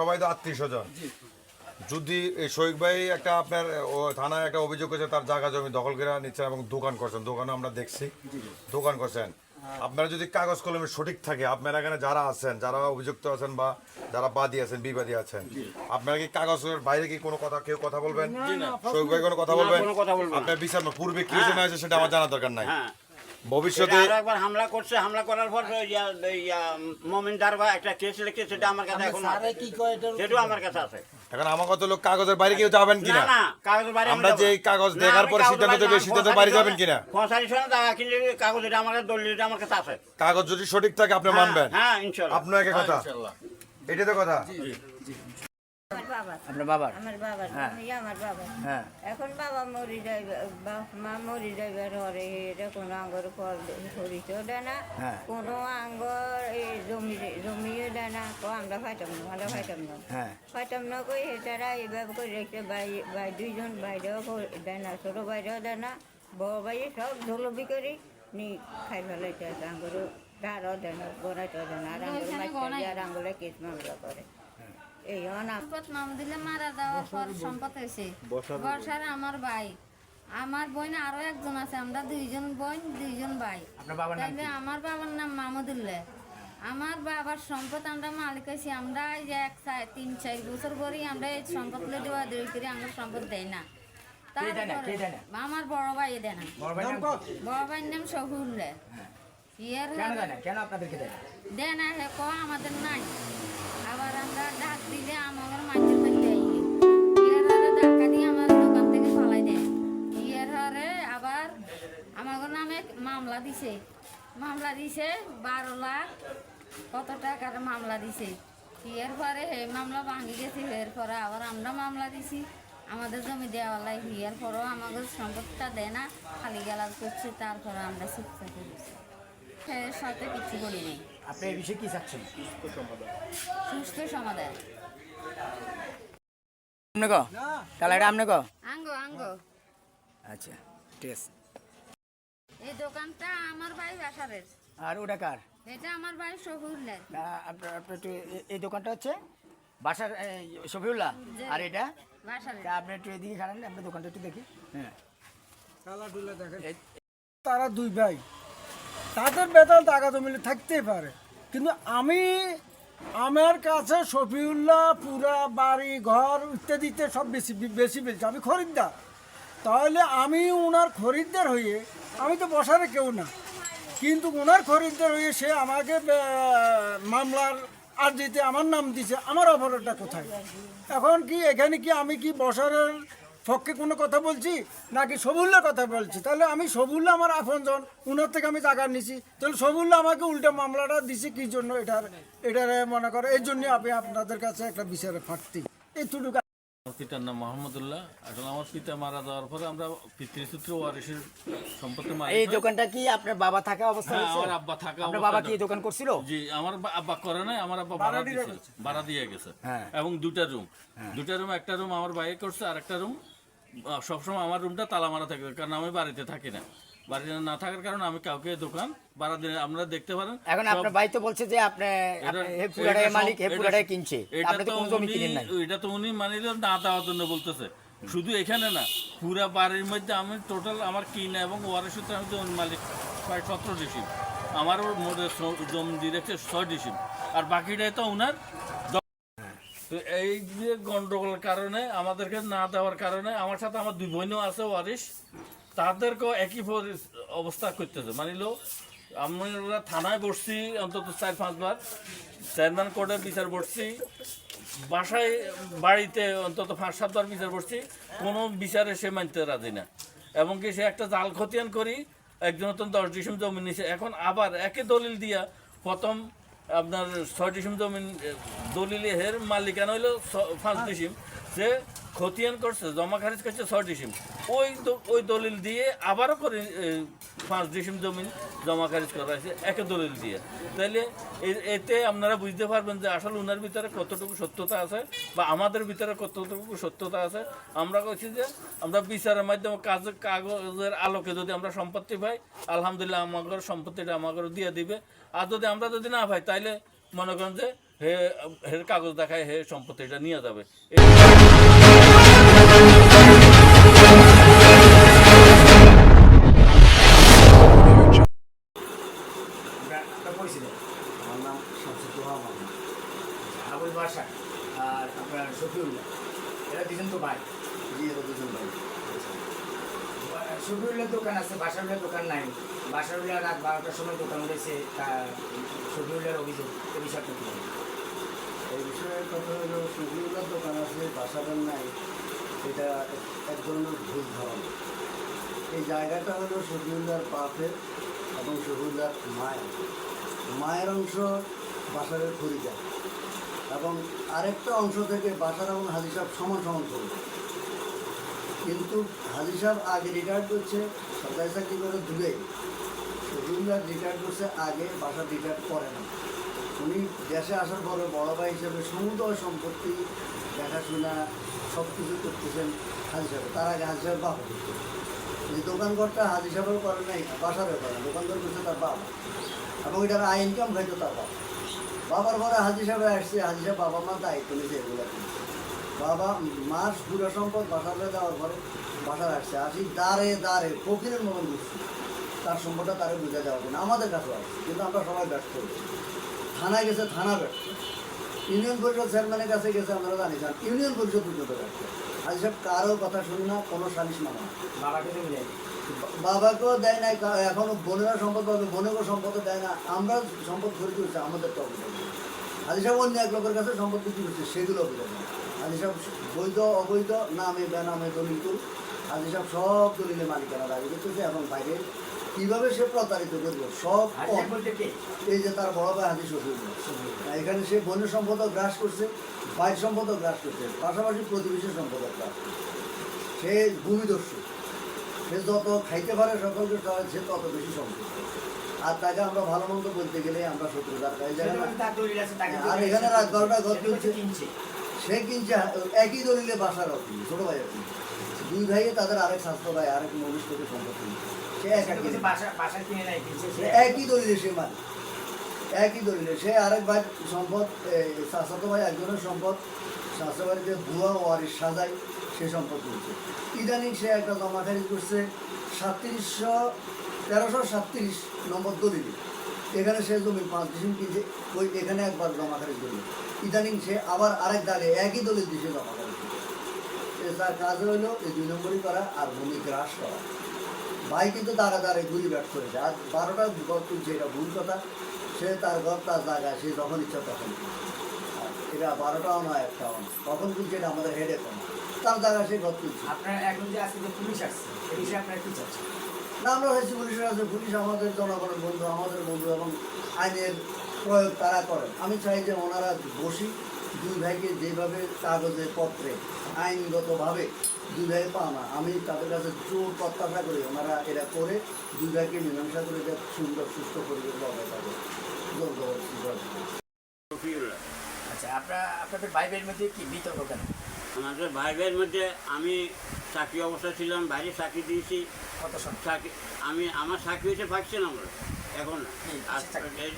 সবাই তো আত্মীয় স্বজন। যদি শৈক ভাই একটা আপনার থানায় একটা অভিযোগ করেছে তার জায়গা জমি দখল করে নিচ্ছেন এবং দোকান করছেন দোকানে আমরা দেখছি। দোকান করছেন। আপনারা যদি কাগজ কলমে সঠিক থাকে আপনারা এখানে যারা আছেন যারা অভিযুক্ত আছেন বা যারা বাদী আছেন বিবাদী আছেন আপনারা কি কাগজের বাইরে কি কোনো কথা কেউ কথা বলবেন? শৈক ভাই কোনো কথা বলবেন। আপনার বিচার পূর্বে কি হয়েছে সেটা আমার জানা দরকার নাই। হ্যাঁ। ভবিষ্যতে একবার হামলা করছে হামলা করার পর মমিন দারবা একটা কেস লিখে সেটা আমার কাছে এখন আছে। সেটাও আমার কাছে আছে। এখন আমার কত লোক কাগজের বাইরে কেউ যাবেন কিনা? না কাগজের বাইরে আমরা যে কাগজ দেখার পরে সিদ্ধান্ত দেবে, সিদ্ধান্তের বাইরে যাবেন কিনা? পঁয়তাল্লিশ সনে জায়গা কিনলে কাগজ এটা আমার কাছে দলিল এটা আমার কাছে আছে। কাগজ যদি সঠিক থাকে আপনি মানবেন। হ্যাঁ ইনশাল্লাহ। আপনার একে কথা। এটাই তো কথা। আমার বাবা আপনার বাবার? আমার বাবার হ্যাঁ। জমি আমার বাবা হ্যাঁ। এখন বাবা মরি বাপ মা মরি যাইবার হরে এটা কোনো আঙ্গর ফল হরিতেও দেয় না। হ্যাঁ। কোনো আঙ্গর এই জমি জমিও দেয় না। তো আমরা ফাইতাম না আমরা ফাইতাম না। হ্যাঁ। ফাইতাম না কই তারা এইভাবে করে রেখে ভাই ভাই দুইজন বাইরেও দেয় না ছোটো বাইরেও দেয় না। বড় বাইরে সব ঝোলবি করি নি খাই ফেলাইতে আছে আঙ্গুর ধারও দেয় না গোড়াইতেও দেয় না। আর আঙ্গুর মাছ আর আঙ্গুলে কেস মামলা করে। এই সম্পদ নাম দিলে মারা যাওয়ার পর সম্পদ হয়েছে বর্ষার আমার ভাই। আমার বোন আরও একজন আছে আমরা দুইজন বোন দুইজন ভাই। বাবার নাম তাইলে আমার বাবার নাম মাহমুদুল্লাহ আমার বাবার সম্পদ আমরা মালিক হয়েছি আমরা এই যে এক তিন চার বছর পরেই আমরা এই সম্পদ লে দেওয়া দেওয়া করে আমরা সম্পদ দেয় না? আমার বড় ভাই দেয় না। বড় ভাইয়ের নাম শহুল্লাহ ইয়ার কেন দেয় না? আপনাদেরকে দেয় দেয় না হে ক আমাদের নাই। মামলা দিছে বারো লাখ কত টাকার মামলা দিছে? এর পরে হে মামলা ভাঙি গেছে এর পরে আবার আমরা মামলা দিছি। আমাদের জমি দেওয়া লাগে হিয়ার পরেও আমাদের সম্পদটা দেয় না খালি গেলার করছে তারপরে আমরা চুপচাপ করেছি এর সাথে কিছু বলি নেই। আপনি এই বিষয়ে কি চাচ্ছেন? সুস্থ সমাধান। আপনি কো? তাহলে এটা আপনি কো? আঙ্গ আঙ্গ। আচ্ছা ঠিক আছে। এই দোকানটা আমার ভাই বাসারের। আর ওটা কার? এটা আমার ভাই শহুরলের আপনার আপনার একটু এই দোকানটা হচ্ছে বাসার শফিউল্লাহ। আর এটা? বাসারের। আপনি একটু এদিকে আপনার দোকানটা একটু দেখি। হ্যাঁ। তারা দুই ভাই। তাদের বেতন টাকা জমিলে থাকতেই পারে। কিন্তু আমি আমার কাছে শফিউল্লাহ পুরা বাড়ি ঘর ইত্যাদিতে সব বেশি বেশি বেশি। আমি খরিদ্দার। তাহলে আমি ওনার খরিদ্দার হয়ে, আমি তো বসারে কেউ না। কিন্তু ওনার খরিদ্দার হয়ে সে আমাকে মামলার আর দিতে আমার নাম দিছে, আমার অপরাধটা কোথায়? এখন কি, এখানে কি আমি কি বসারের পক্ষে কোনো কথা বলছি, নাকি সবুল্লার কথা বলছি? তাহলে আমি সবুল্লা আমার আপনজন, উনার থেকে আমি টাকা নিছি। তাহলে সবুল্লা আমাকে উল্টা মামলাটা দিছে কি জন্য? এটার, এটারে মনে করে, এই জন্য আমি আপনাদের কাছে একটা বিচারে ফাটতি। আমার পিতার নাম মোহাম্মদুল্লাহ। আসলে আমার পিতা মারা যাওয়ার পরে আমরা পিতৃসূত্রে ওয়ারিসের সম্পত্তি মালিক এই দোকানটা কি আপনার বাবা থাকা অবস্থা হ্যাঁ, আমার আব্বা থাকা আপনার বাবা কি এই দোকান করছিল? জি আমার আব্বা করে নাই আমার আব্বা ভাড়া দিয়েছে। ভাড়া দিয়ে গেছে। হ্যাঁ। এবং দুটা রুম। দুটা রুম একটা রুম আমার বাইরে করছে আর একটা রুম সবসময় আমার রুমটা তালা মারা থাকে কারণ আমি বাড়িতে থাকি না। বাড়িতে না থাকার কারণে আমি কাউকে দোকান ভাড়া দিয়ে আপনারা দেখতে পারেন এখন আপনার ভাই তো বলছে যে আপনি মালিক কিনছে। এটা আপনি তো তো কোনো জমি উনি- কিনেন নাই। এটা তো উনি মানিল না দেওয়ার জন্য বলতেছে। শুধু এখানে না পুরা বাড়ির মধ্যে আমি টোটাল আমার কিনা এবং ওয়ারের সূত্রে আমি জমি মালিক প্রায় সতেরো ডিসিম। আমারও মোটে জমি দিয়ে রেখেছে ছয় ডিসিম। আর বাকিটাই তো ওনার তো এই যে গন্ডগোলের কারণে আমাদেরকে না দেওয়ার কারণে আমার সাথে আমার দুই বোনও আছে ওয়ারিশ। তাদেরকেও একই অবস্থা করতেছে। মানিল আমরা থানায় বসছি অন্তত চার, পাঁচবার। চেয়ারম্যান কোর্টে বিচার বসছি বাসায়, বাড়িতে অন্তত পাঁচ, সাতবার বিচার বসছি কোনো বিচারে সে মানতে রাজি না। এমনকি সে একটা জাল খতিয়ান করি, একজন দশ ডিসিম জমি নিছে। এখন আবার একে দলিল দিয়া প্রথম আপনার ছয় ডিসিম জমিন দলিলে হের মালিকানা হইল পাঁচ ডিসিম সে খতিয়ান করছে, জমা খারিজ করছে ছয় ডিসিম ওই ওই দলিল দিয়ে আবারও করে পাঁচ ডিসিম জমি জমা খারিজ করা হয়েছে, একে দলিল দিয়ে। তাইলে এতে আপনারা বুঝতে পারবেন যে আসলে ওনার ভিতরে কতটুকু সত্যতা আছে বা আমাদের ভিতরে কতটুকু সত্যতা আছে। আমরা কইছি যে আমরা বিচারের মাধ্যমে কাজ কাগজের আলোকে যদি আমরা সম্পত্তি পাই, আলহামদুলিল্লাহ আমাদের সম্পত্তিটা আমাদের দিয়ে দিবে। আর যদি আমরা যদি না পাই, তাইলে মনে করেন যে হে হের কাগজ দেখায় হে সম্পত্তিটা নিয়ে যাবে। দুজন তো ভাই? জি এটা দুজন ভাই। শফিউল্লাহ দোকান আছে বাসাউল্লাহ দোকান নাই। বাসাউল্লাহ রাত বারোটার সময় দোকান উঠেছে শফিউল্লাহর অভিযোগ এ বিষয়টা কি এই বিষয়ে কথা হলো সবিউল্লার দোকান আছে বাসাদার নাই। এটা এক ধরনের ভুল ধারণা। এই জায়গাটা হলো সবিউল্লার বাপের এবং সবিউল্লার মায়ের। মায়ের অংশ বাসারের খরিদা এবং আরেকটা অংশ থেকে বাসার এবং হাজি সাহেব সমান সমান করবে। কিন্তু হাজি সাহেব আগে রিটায়ার করছে, সরকারি চাকরি করে দূরে। শহীদুল্লাহ রিটায়ার করছে আগে, বাসা রিটায়ার করে না। উনি দেশে আসার পরে বড় ভাই হিসেবে সমুদয় সম্পত্তি, দেখাশোনা সব কিছু করতেছেন হাজি সাহেব। তার আগে হাজি সাহেব বাবা এই দোকানঘরটা হাজি সাহেবের করে নাই, বাসারও করে দোকানঘর করছে তার বাবা। এবং এটার আয় ইনকাম খাইতো তার বাবা। বাবার ঘরে হাজি সাহেব আসছে, হাজি সাহেব বাবা মা দায়িত্ব নিয়েছে এগুলো বাবা মাস পুরো সম্পদ বাসারে দেওয়ার পরে বাসার আসছে। আসি দাঁড়ে দাঁড়ে ফকিরের মতন ঘুরছি তার সম্পদটা তারে বুঝে দেওয়া না। আমাদের কাছেও আসছে কিন্তু আমরা সবাই হয়েছি থানায় গেছে, থানা ব্যর্থ ইউনিয়ন পরিষদ চেয়ারম্যানের কাছে গেছে, আপনারা জানি যান ইউনিয়ন পরিষদ পর্যন্ত ব্যর্থ আজ সব কারও কথা শুনি না, কোনো সালিশ মানা না। বাবাকেও দেয় নাই কা- এখনও বোনেরা সম্পদ পাবে বোনেকেও সম্পদ দেয় না। আমরা সম্পদ খরিদ করছি আমাদের তো। হাজি সাহেব অন্য এক লোকের কাছে সম্পদ বিক্রি করছে সেগুলো অভিযোগ নেই। হাজি সাহেব বৈধ অবৈধ নামে বেনামে দলিল হাজি সাহেব সব দলিলে মালিকানা দাবি করতেছে এবং বাইরে কীভাবে সে প্রতারিত করবে সব এই যে তার বড় ভাই হাজি শফিউল এখানে সে বন্য সম্পদও গ্রাস করছে বাইর সম্পদও গ্রাস করছে পাশাপাশি প্রতিবেশী সম্পদও গ্রাস করছে। সে ভূমিদস্যু। সে যত খাইতে পারে সকলকে সে তত বেশি সম্পদ আর তাকে আমরা ভালো মন্দ বলতে গেলে আমরা শত্রুতার গায়ে যাই না তার দলিল আছে তাকে আর এখানে রাত বারোটা ঘর। কিনছে। সে কিনছে একই দলিলে বাসার অর্থ ছোট ভাই দুই ভাইয়ে তাদের আরেক স্বাস্থ্য ভাই আরেক মনুষ্য থেকে সম্পদ কিনছে সে। একই দলিলে সে মানে একই দলিলে সে আরেক ভাই সম্পদ শাসক ভাই একজনের সম্পদ। শাসক বাড়িতে ভুয়া ওয়ারিশ সাজাই সে সম্পদ তুলছে ইদানিং সে একটা জমা খারিজ করছে, সাতত্রিশশো, তেরোশো সাতত্রিশ নম্বর দলিলে। এখানে সে জমি পাঁচ ডিসিম কিনছে, ওই এখানে একবার জমা খারিজ করল। ইদানিং সে আবার আরেক দাগে একই দলিল দিয়ে সে জমা খারিজ তার কাজ হলো এই দুই নম্বরই করা আর ভূমি গ্রাস করা। ভাই কিন্তু তারা তারা গুলি ব্যাট করেছে। আর বারোটা ঘর তুলছে, এটা ভুল কথা। সে তার ঘর, তার জায়গা সে যখন ইচ্ছা তখন এটা বারোটাও নয়, একটাও নয়। তখন তুলছে এটা আমাদের হেডে কম তার জায়গা সে ঘর তুলছে আপনার এখন যে আজকে যে পুলিশ আসছে এই বিষয়ে আপনার কি চাচ্ছেন? না আমরা হয়েছি পুলিশের কাছে। পুলিশ আমাদের জনগণের বন্ধু আমাদের বন্ধু এবং আইনের প্রয়োগ তারা করেন আমি চাই যে ওনারা বসি দুই ভাইকে যেভাবে কাগজে পত্রে আইনগতভাবে দুই ভাই পাওনা আমি তাদের কাছে জোর প্রত্যাশা করি ওনারা এরা করে দুই ভাইকে মীমাংসা করে যে সুন্দর সুস্থ পরিবেশ না। শফিউল্লাহ আচ্ছা আপনার আপনাদের বাইবের মধ্যে কি বিতর্ক কেন? আমাদের ভাই ভাইয়ের মধ্যে আমি চাকরি অবস্থা ছিলাম বাইরে চাকরি দিয়েছি। চাকরি আমি আমার চাকরি হয়েছে পাচ্ছেন আমরা এখন।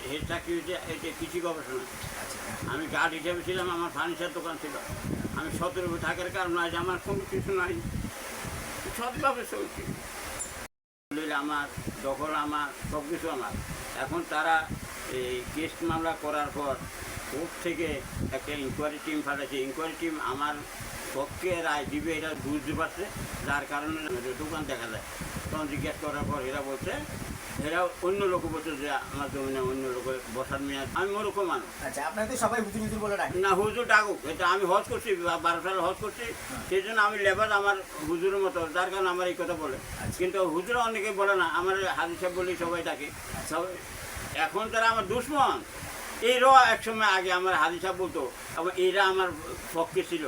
কিসের চাকরি? হয়েছে এটা কৃষি গবেষণা। আচ্ছা। আমি গার্ড হিসেবে ছিলাম আমার ফার্নিচার দোকান ছিল। আমি সতেরো থাকার কারণে আজ আমার কোনো কিছু নাই। সৎভাবে চলছি। আমার দখল আমার সব কিছু আমার। এখন তারা এই কেস মামলা করার পর কোর্ট থেকে একটা ইনকোয়ারি টিম পাঠাচ্ছে ইনকোয়ারি টিম আমার পক্ষে রায় দিবে এটা বুঝতে পারছে। যার কারণে দোকান দেখা যায়। তখন জিজ্ঞেস করার পর এরা বলছে এরা অন্য লোক বলছে যে আমার জমিনে অন্য লোকের বসার মেয়াদ। আমি ওরকম মানুষ। আচ্ছা আপনাদের তো সবাই হুজুর হুজুর বলে ডাকে। না হুজুর ডাকুক। এটা আমি হজ করছি বারো সাল হজ করছি। সেই জন্য আমি লেবার আমার হুজুরের মতো যার কারণে আমার এই কথা বলে। কিন্তু হুজুর অনেকে বলে না আমার হাজি সাহেব বলেই সবাই ডাকে। সবাই এখন তারা আমার দুশ্মন। এই র এক সময় আগে আমার হাদিসা বলতো এরা আমার পক্ষে ছিল।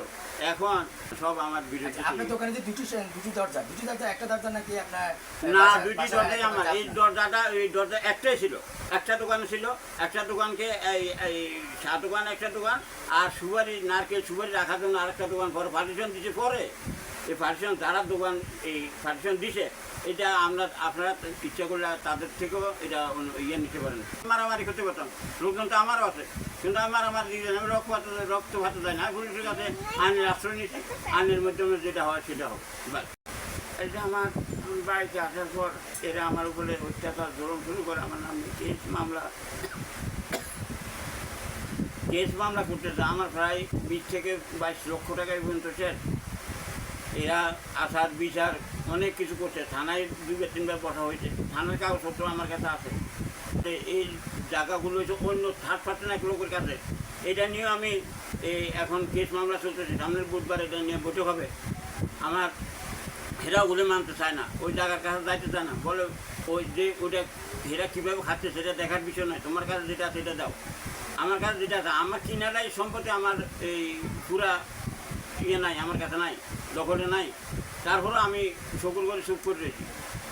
এখন সব আমার বিরুদ্ধে আচ্ছা, আপনার দোকানে যে দুটি দুটি দরজা দুটি দরজা একটা দরজা নাকি আপনার না দুটি দরজাই আমার। এই দরজাটা এই দরজা একটাই ছিল। একটা দোকান ছিল একটা দোকানকে এই এই চা দোকান একটা দোকান আর সুপারি নারকেল সুপারি রাখার জন্য আরেকটা দোকান পরে পার্টিশন দিছে পরে। এই পার্টিশন যারা দোকান এই পার্টিশন দিছে এটা আমরা আপনারা ইচ্ছা করলে তাদের থেকেও এটা ইয়ে নিতে পারেন। মারামারি করতে পারতাম লোকজন তো আমারও আছে কিন্তু আমি মারামারি দিই না, আমি রক্ত রক্ত ভাত যায় না পুলিশের কাছে আইনের আশ্রয় নিচ্ছি আইনের মাধ্যমে যেটা হয় সেটা হোক বাস এটা আমার বাড়িতে আসার পর এরা আমার উপরে অত্যাচার জোরম শুরু করে আমার নাম কেস মামলা। কেস মামলা করতেছে আমার প্রায় বিশ থেকে বাইশ লক্ষ টাকা এই পর্যন্ত শেষ এরা আসার বিচার, অনেক কিছু করছে। থানায় দুবার তিনবার বসা হয়েছে। থানার কাগজপত্র আমার কাছে আছে। এই জায়গাগুলো হচ্ছে অন্য থার্ড পার্সন এক লোকের কাছে? এটা নিয়ে আমি এই এখন কেস মামলা চলতেছে। সামনের বুধবার এটা নিয়ে বৈঠক হবে। আমার হেরা ওগুলো মানতে চায় না। ওই জায়গার কাছে যাইতে চায় না। বলে, ওই যে ওটা হেরা কীভাবে খাচ্ছে সেটা দেখার বিষয় নয়। তোমার কাছে যেটা আছে সেটা দাও। আমার কাছে যেটা আছে, আমার কিনারাই সম্পর্কে আমার এই পুরা ইয়ে নাই, আমার কাছে নাই। দখলে নাই। তারপরে আমি সকল করে সুখ করে রয়েছি।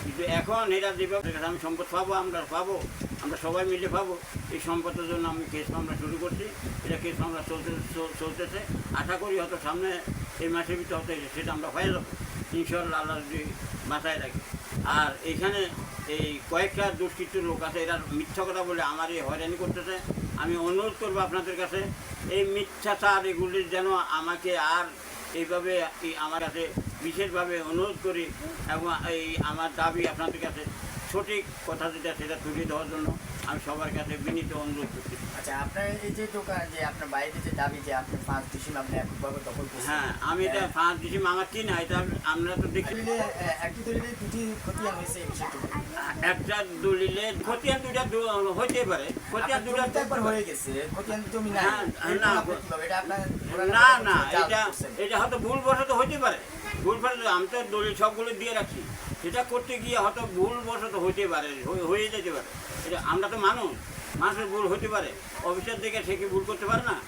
কিন্তু এখন এরা যেভাবে আমি সম্পদ পাবো, আমরা পাবো, আমরা সবাই মিলে পাবো, এই সম্পদের জন্য আমি কেস মামলা শুরু করছি। এটা কেস মামলা চলতে, চল- চলতেছে। আশা করি হয়তো সামনে এই মাসের ভিতরে হতে সেটা আমরা হয়ে যাব। ইনশাল্লাহ আল্লাহ যদি বাঁচায় রাখি। আর এখানে এই কয়েকটা দুষ্কৃত লোক আছে, এরা মিথ্যা কথা বলে আমার এই হয়রানি করতেছে। আমি অনুরোধ করব আপনাদের কাছে, এই মিথ্যাচার এগুলির যেন আমাকে আর এইভাবে আমার কাছে বিশেষভাবে অনুরোধ করি এবং এই আমার দাবি আপনাদের কাছে সঠিক কথা যেটা সেটা তুলে দেওয়ার জন্য আমি সবার কাছে বিনীত অনুরোধ করছি। আচ্ছা আপনার এই যে দোকান যে আপনার বাইরে যে দাবি যে আপনি পাঁচ ডিসিম আপনি এককভাবে দখল করছেন। হ্যাঁ আমি এটা পাঁচ দিছি মামাচ্ছি না এটা আমরা তো দেখি। দলিলে একটি দলিলে দুটি খতিয়ান হয়েছে এই বিষয়টি। একটা দলিলে খতিয়ান দুটা হইতে পারে। খতিয়ান দুটা একবার হয়ে গেছে খতিয়ান জমি হ্যাঁ, না, না না এটা এটা হয়তো ভুল বশত হইতে পারে। ভুল আমি তো দলিল সবগুলো দিয়ে রাখছি। সেটা করতে গিয়ে হয়তো ভুল বসত হইতে পারে, হয়ে- যেতে পারে। এটা আমরা তো মানুষ, মানুষের ভুল হতে পারে। অফিসের দিকে সে কি ভুল করতে পারে না?